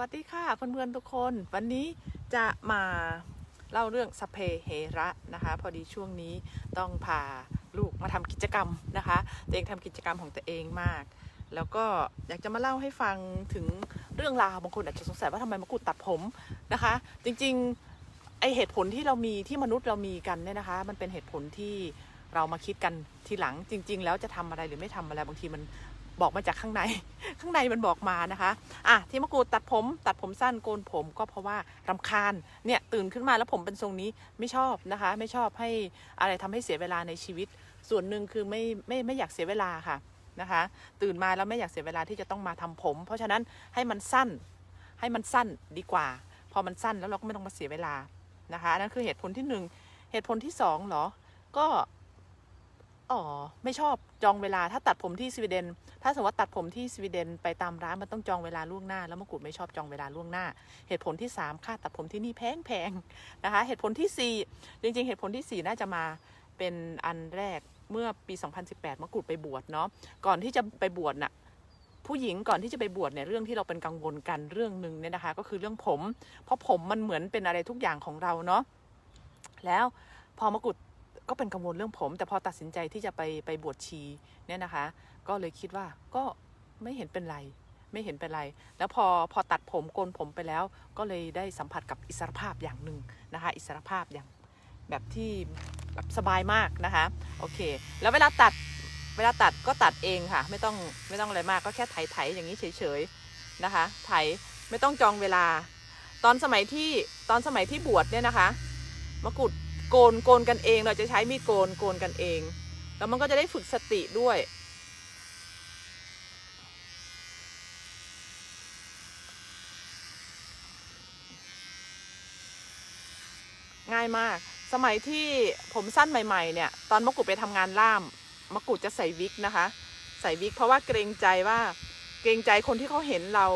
วัสดีค่ะเพื่อนๆทุกคน วันนี้จะมาเล่าเรื่องสเพเฮระนะคะ พอดีช่วงนี้ต้องพาลูกมาทำกิจกรรมนะคะตัวเองทำกิจกรรมของตัวเองมาก แล้วก็อยากจะมาเล่าให้ฟังถึงเรื่องราวบางคนอาจจะสงสัยว่าทำไมมะกรูดตัดผมนะคะ จริงๆไอเหตุผลที่เรามีที่มนุษย์เรามีกันเนี่ยนะคะ มันเป็นเหตุผลที่เรามาคิดกันทีหลังจริง ๆ แล้วจะทำอะไรหรือไม่ทำอะไรบางทีมัน บอกมาจากข้างใน ข้างในมันบอกมานะคะ อะที่มะกรูดตัดผม ตัดผมสั้นโกนผมก็เพราะว่ารำคาญ เนี่ยตื่นขึ้นมาแล้วผมเป็นทรงนี้ไม่ชอบนะคะ ไม่ชอบให้อะไรทำให้เสียเวลาในชีวิต ส่วนหนึ่งคือไม่ไม่ไม่อยากเสียเวลาค่ะนะคะ ตื่นมาแล้วไม่อยากเสียเวลาที่จะต้องมาทำผม เพราะฉะนั้นให้มันสั้น ให้มันสั้นดีกว่า พอมันสั้นแล้วเราก็ไม่ต้องมาเสียเวลานะคะนั่นคือเหตุผลที่หนึ่งเหตุผลที่สองเหรอ ก็ อ๋อไม่ชอบจองเวลาถ้าตัดผมที่สวีเดน ถ้าสมมติว่าตัดผมที่สวีเดนไปตามร้านมันต้องจองเวลาล่วงหน้า แล้วมะกรูดไม่ชอบจองเวลาล่วงหน้า เหตุผลที่ 3 ค่าตัดผมที่นี่แพงแพงนะคะ เหตุผลทีสี่4 จริง ๆ เหตุผลทีสี่ 4 น่าจะมาเป็นอันแรกเมื่อปี 2018 มะกรูดไปบวชเนาะก่อนที่จะไปบวชน่ะผู้หญิงก่อนที่จะไปบวชเนี่ยเรื่องที่เราเป็นกังวลกันเรื่องหนึ่งเนี่ยนะคะ ก็คือเรื่องผม เพราะผมมันเหมือนเป็นอะไรทุกอย่างของเราเนาะแล้วพอมะกรูด ก็เป็นกังวลเรื่องผม แต่พอตัดสินใจที่จะไปไปบวชชีเนี่ยนะคะ ก็เลยคิดว่าก็ไม่เห็นเป็นไร ไม่เห็นเป็นไร แล้วพอพอตัดผมโกนผมไปแล้ว ก็เลยได้สัมผัสกับอิสรภาพอย่างหนึ่งนะคะ อิสรภาพอย่างแบบที่แบบสบายมากนะคะโอเค แล้วเวลาตัดเวลาตัดก็ตัดเองค่ะ ไม่ต้องไม่ต้องอะไรมากก็แค่ไถไถอย่างนี้เฉยๆนะคะ ไถไม่ต้องจองเวลา ตอนสมัยที่ตอนสมัยที่บวชเนี่ยนะคะมะกรูด โกนโกนกันเองเราจะใช้มีดโกนโกนกันเอง แล้วมันก็จะได้ฝึกสติด้วย ง่ายมาก สมัยที่ผมสั้นใหม่ ๆ เนี่ย ตอนมะกรูดไปทำงานล่ามมะกรูดจะใส่วิกนะคะ ใส่วิกเพราะว่าเกรงใจว่าเกรงใจคนที่เขาเห็นเรา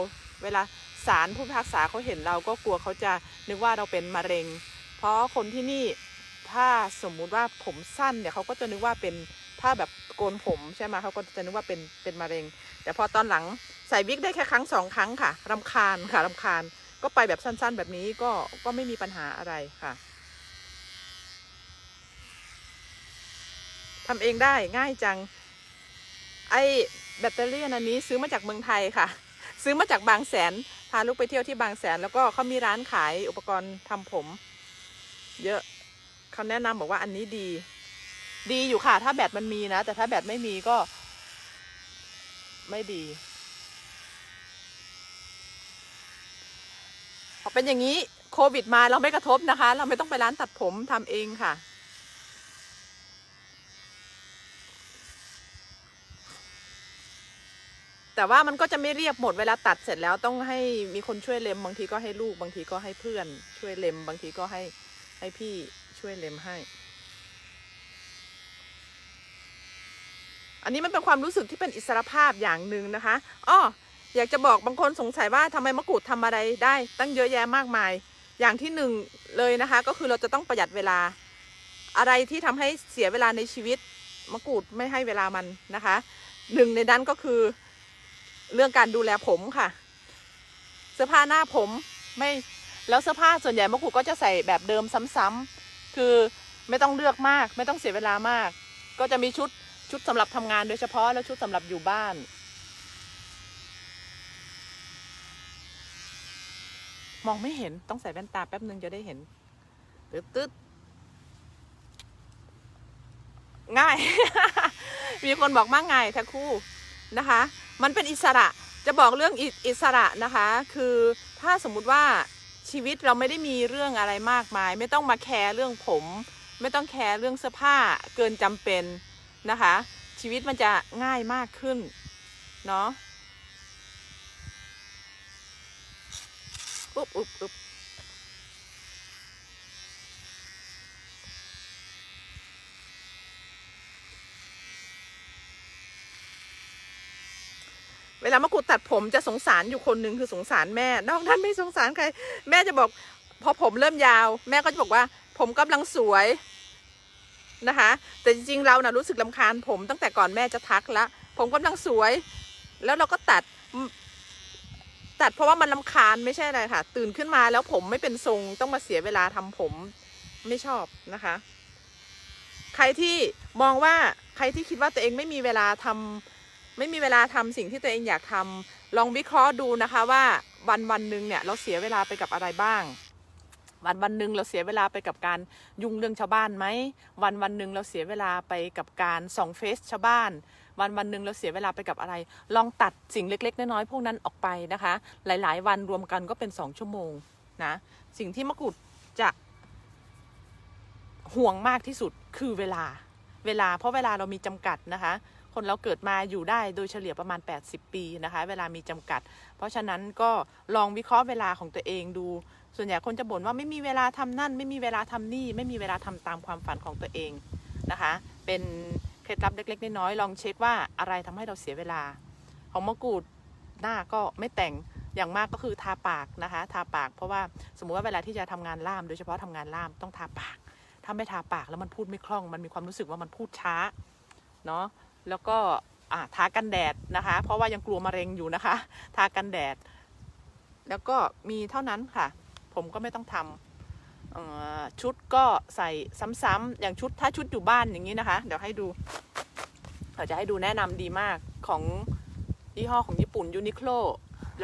เวลาศาลผู้พิพากษาเขาเห็นเราก็กลัวเขาจะนึกว่าเราเป็นมะเร็ง เพราะคนที่นี่ ถ้าสมมุติว่าผมสั้นเนี่ยเขาก็จะนึกว่าเป็นถ้าแบบโกนผมใช่ไหมเขาก็จะนึกว่าเป็นเป็นมะเร็ง แต่พอตอนหลังใส่วิกได้แค่ครั้งสองครั้งค่ะรำคาญค่ะรำคาญ ก็ไปแบบสั้นๆ แบบนี้ก็ก็ไม่มีปัญหาอะไรค่ะทำเองได้ง่ายจัง ไอแบตเตอรี่อันนี้ซื้อมาจากเมืองไทยค่ะ ซื้อมาจากบางแสนพาลูกไปเที่ยวที่บางแสน แล้วก็เขามีร้านขายอุปกรณ์ทำผม เยอะ เขาแนะนำบอกว่าอันนี้ดี ดีอยู่ค่ะ ถ้าแบตมันมีนะ แต่ถ้าแบตไม่มีก็ ไม่ดีเป็นอย่างนี้โควิดมาเราไม่กระทบนะคะ เราไม่ต้องไปร้านตัดผมทำเองค่ะ แต่ว่ามันก็จะไม่เรียบหมดเวลาตัดเสร็จแล้วต้องให้มีคนช่วยเล็มบางทีก็ให้ลูกบางทีก็ให้เพื่อน ช่วยเล็มบางทีก็ให้ให้พี่ ช่วยเล็มให้ อันนี้มันเป็นความรู้สึกที่เป็นอิสรภาพอย่างหนึ่งนะคะอ้ออยากจะบอกบางคนสงสัยว่าทำไมมะกรูดทำอะไรได้ ตั้งเยอะแยะมากมาย อย่างที่หนึ่งเลยนะคะ ก็คือเราจะต้องประหยัดเวลา อะไรที่ทำให้เสียเวลาในชีวิตมะกรูดไม่ให้เวลามันนะคะหนึ่งในนั้นก็คือเรื่องการดูแลผมค่ะ เสื้อผ้าหน้าผมไม่แล้วเสื้อผ้าส่วนใหญ่มะกรูดก็จะใส่แบบเดิมซ้ำๆ คือไม่ต้องเลือกมาก ไม่ต้องเสียเวลามาก ก็จะมีชุดชุดสำหรับทำงานโดยเฉพาะแล้วชุดสำหรับอยู่บ้าน มองไม่เห็นต้องใส่แว่นตาแป๊บนึงจะได้เห็นตึ๊ดตึ๊ดง่าย มีคนบอกมากง่ายค่ะครู่นะคะ มันเป็นอิสระจะบอกเรื่องอิอิสระนะคะ คือถ้าสมมุติว่า ชีวิตเราไม่ได้มีเรื่องอะไรมากมาย ไม่ต้องมาแคร์เรื่องผม ไม่ต้องแคร์เรื่องเสื้อผ้าเกินจำเป็นนะคะ ชีวิตมันจะง่ายมากขึ้นเนาะอุ๊บอุ๊บอุ๊บ เวลามะกรูดตัดผมจะสงสารอยู่คนหนึ่งคือสงสารแม่ นอกนั้นไม่สงสารใคร แม่จะบอก พอผมเริ่มยาว แม่ก็จะบอกว่า ผมกำลังสวยนะคะ แต่จริงๆเรานะ่ะรู้สึกลำคาญผมตั้งแต่ก่อนแม่จะทักละผมกำลังสวย แล้วเราก็ตัดตัดเพราะว่ามันลำคาญไม่ใช่อะไรค่ะ ตื่นขึ้นมาแล้วผมไม่เป็นทรงต้องมาเสียเวลาทำผมไม่ชอบนะคะ ใครที่มองว่าใครที่คิดว่าตัวเองไม่มีเวลาทำ ไม่มีเวลาทำสิ่งที่ตัวเองอยากทำลองวิเคราะห์ดูนะคะว่าวันวันหนึ่งเนี่ยเราเสียเวลาไปกับอะไรบ้าง วันวันหนึ่งเราเสียเวลาไปกับการยุ่งเรื่องชาวบ้านไหมวันวันหนึ่งเราเสียเวลาไปกับการส่องเฟซชาวบ้าน วันวันหนึ่งเราเสียเวลาไปกับอะไร ลองตัดสิ่งเล็ก ๆ น้อยๆพวกนั้นออกไปนะคะ หลาย ๆ วันรวมกันก็เป็นสองชั่วโมงนะสิ่งที่มะกรูดจะห่วงมากที่สุดคือเวลาเวลาเพราะเวลาเรามีจำกัดนะคะ คนเราเกิดมาอยู่ได้โดยเฉลี่ยประมาณ 80 ปีนะคะ เวลามีจำกัด เพราะฉะนั้นก็ลองวิเคราะห์เวลาของตัวเองดู ส่วนใหญ่คนจะบ่นว่าไม่มีเวลาทำนั่น ไม่มีเวลาทำนี่ ไม่มีเวลาทำตามความฝันของตัวเองนะคะ เป็นเคล็ดลับเล็ก ๆ น้อยๆลองเช็คว่าอะไรทำให้เราเสียเวลา ของมะกรูดหน้าก็ไม่แต่งอย่างมากก็คือทาปากนะคะ ทาปากเพราะว่าสมมุติว่าเวลาที่จะทำงานล่าม โดยเฉพาะทำงานล่ามต้องทาปาก ถ้าไม่ทาปากแล้วมันพูดไม่คล่อง มันมีความรู้สึกว่ามันพูดช้าเนาะ แล้วก็ทากันแดดนะคะ เพราะว่ายังกลัวมะเร็งอยู่นะคะ ทากันแดด แล้วก็มีเท่านั้นค่ะ ผมก็ไม่ต้องทำชุดก็ใส่ซ้ำๆอย่างชุดถ้าชุดอยู่บ้านอย่างนี้นะคะ เดี๋ยวให้ดูเราจะให้ดูแนะนำดีมากของยี่ห้อของญี่ปุ่นยูนิโคล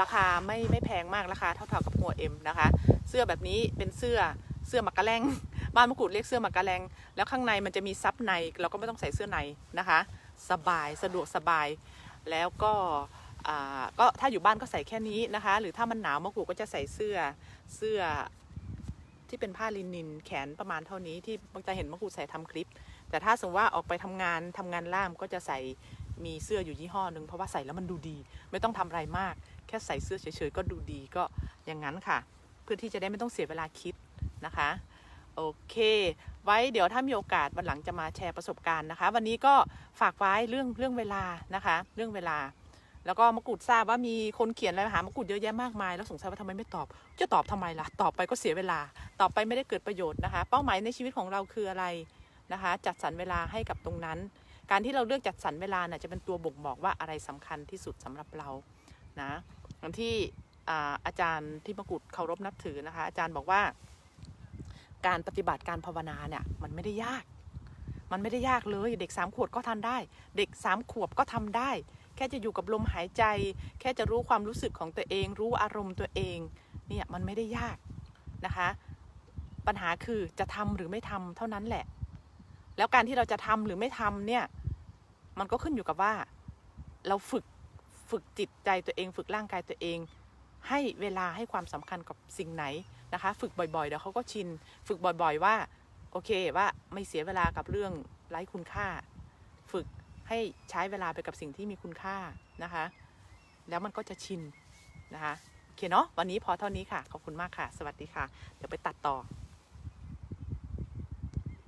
ราคาไม่ไม่แพงมากราคาเท่าๆกับหัวเอ็มนะคะ เสื้อแบบนี้เป็นเสื้อเสื้อมักกะแลงบ้านมะกรูดเรียกเสื้อมักกะแลงแล้วข้างในมันจะมีซับในเราก็ไม่ต้องใส่เสื้อในนะคะ สบายสะดวกสบาย แล้วก็ก็ถ้าอยู่บ้านก็ใส่แค่นี้นะคะ หรือถ้ามันหนาวมะกรูดก็จะใส่เสื้อเสื้อที่เป็นผ้าลินินแขนประมาณเท่านี้ที่บางจะเห็นมะกรูดใส่ทำคลิป แต่ถ้าสมมติว่าออกไปทำงานทำงานล่ามก็จะใส่มีเสื้ออยู่ยี่ห้อหนึ่งเพราะว่าใส่แล้วมันดูดี ไม่ต้องทำอะไรมาก แค่ใส่เสื้อเฉยๆก็ดูดีก็อย่างนั้นค่ะ เพื่อที่จะได้ไม่ต้องเสียเวลาคิดนะคะ โอเค ไว้เดี๋ยวถ้ามีโอกาสวันหลังจะมาแชร์ประสบการณ์นะคะ วันนี้ก็ฝากไว้เรื่องเรื่องเวลานะคะ เรื่องเวลา แล้วก็มะกรูดทราบว่ามีคนเขียนอะไรมาหามะกรูดเยอะแยะมากมาย แล้วสงสัยว่าทำไมไม่ตอบ จะตอบทำไมล่ะ ตอบไปก็เสียเวลา ตอบไปไม่ได้เกิดประโยชน์นะคะ เป้าหมายในชีวิตของเราคืออะไรนะคะ จัดสรรเวลาให้กับตรงนั้น การที่เราเลือกจัดสรรเวลาน่ะจะเป็นตัวบ่งบอกว่าอะไรสำคัญที่สุดสำหรับเรานะอย่างที่อาจารย์ที่มะกรูดเคารพนับถือนะคะ อาจารย์บอกว่า การปฏิบัติการภาวนาเนี่ยมันไม่ได้ยาก มันไม่ได้ยากเลยเด็กสามขวบก็ทำได้ เด็กสามขวบก็ทำได้ แค่จะอยู่กับลมหายใจ แค่จะรู้ความรู้สึกของตัวเอง รู้อารมณ์ตัวเองเนี่ยมันไม่ได้ยากนะคะ ปัญหาคือจะทำหรือไม่ทำเท่านั้นแหละ แล้วการที่เราจะทำหรือไม่ทำเนี่ยมันก็ขึ้นอยู่กับว่า เราฝึกฝึกจิตใจตัวเอง ฝึกร่างกายตัวเอง ให้เวลาให้ความสำคัญกับสิ่งไหน นะคะ ฝึกบ่อยๆเดี๋ยวเขาก็ชิน ฝึกบ่อยๆว่า โอเคว่าไม่เสียเวลากับเรื่องไร้คุณค่า ฝึกให้ใช้เวลาไปกับสิ่งที่มีคุณค่านะคะ แล้วมันก็จะชินนะคะโอเคเนาะวันนี้พอเท่านี้ค่ะ ขอบคุณมากค่ะ สวัสดีค่ะ เดี๋ยวไปตัดต่อ